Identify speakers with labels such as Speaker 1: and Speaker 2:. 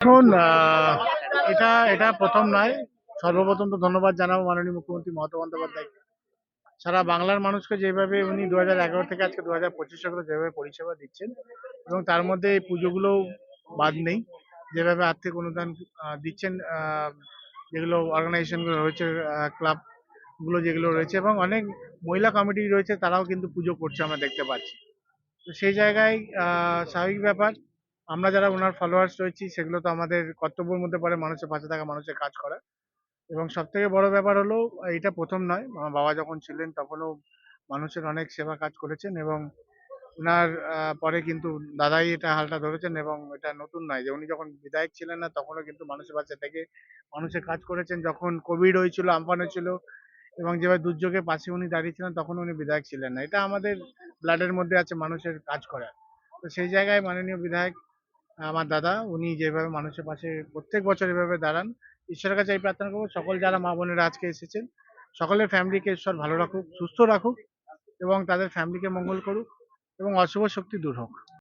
Speaker 1: এখন এটা এটা প্রথম নয়। সর্বপ্রথম তো ধন্যবাদ জানাব মাননীয় মুখ্যমন্ত্রী মমতা বন্দ্যোপাধ্যায় সারা বাংলার মানুষকে যেভাবে উনি দু হাজার এগারো থেকে আজকে দু হাজার পঁচিশ যেভাবে পরিষেবা দিচ্ছেন, এবং তার মধ্যে এই পুজোগুলোও বাদ নেই। যেভাবে আর্থিক অনুদান দিচ্ছেন যেগুলো অর্গানাইজেশনগুলো রয়েছে ক্লাবগুলো যেগুলো রয়েছে, এবং অনেক মহিলা কমিটি রয়েছে, তারাও কিন্তু পুজো করছে, আমরা দেখতে পাচ্ছি। তো সেই জায়গায় স্বাভাবিক ব্যাপার। আমরা যারা ওনার ফলোয়ার্স রয়েছি, সেগুলো তো আমাদের কর্তব্যের মধ্যে পড়ে, মানুষের পাশে থাকা, মানুষের কাজ করা। এবং সব থেকে বড় ব্যাপার হলো এটা প্রথম নয়। আমার বাবা যখন ছিলেন, তখনও মানুষের অনেক সেবা কাজ করেছেন এবং ওনার পরে কিন্তু দাদাই এটা হালটা ধরেছেন এবং এটা নতুন নয়। যে উনি যখন বিধায়ক ছিলেন না, তখনও কিন্তু মানুষের পাশে থেকে মানুষের কাজ করেছেন। যখন কোভিড হয়েছিল, আমফান হয়েছিল এবং যেভাবে দুর্যোগে পাশে উনি দাঁড়িয়েছিলেন তখন উনি বিধায়ক ছিলেন না। এটা আমাদের ব্লাডের মধ্যে আছে মানুষের কাজ করা তো সেই জায়গায় মাননীয় বিধায়ক আমার দাদা, উনি যেভাবে মানুষের পাশে প্রত্যেক বছর এভাবে দাঁড়ান। ঈশ্বরের কাছে এই প্রার্থনা করব, সকল যারা মা বোনেরা আজকে এসেছেন, সকলের ফ্যামিলিকে ঈশ্বর ভালো রাখুক, সুস্থ রাখুক এবং তাদের ফ্যামিলিকে মঙ্গল করুক এবং অশুভ শক্তি দূর হোক।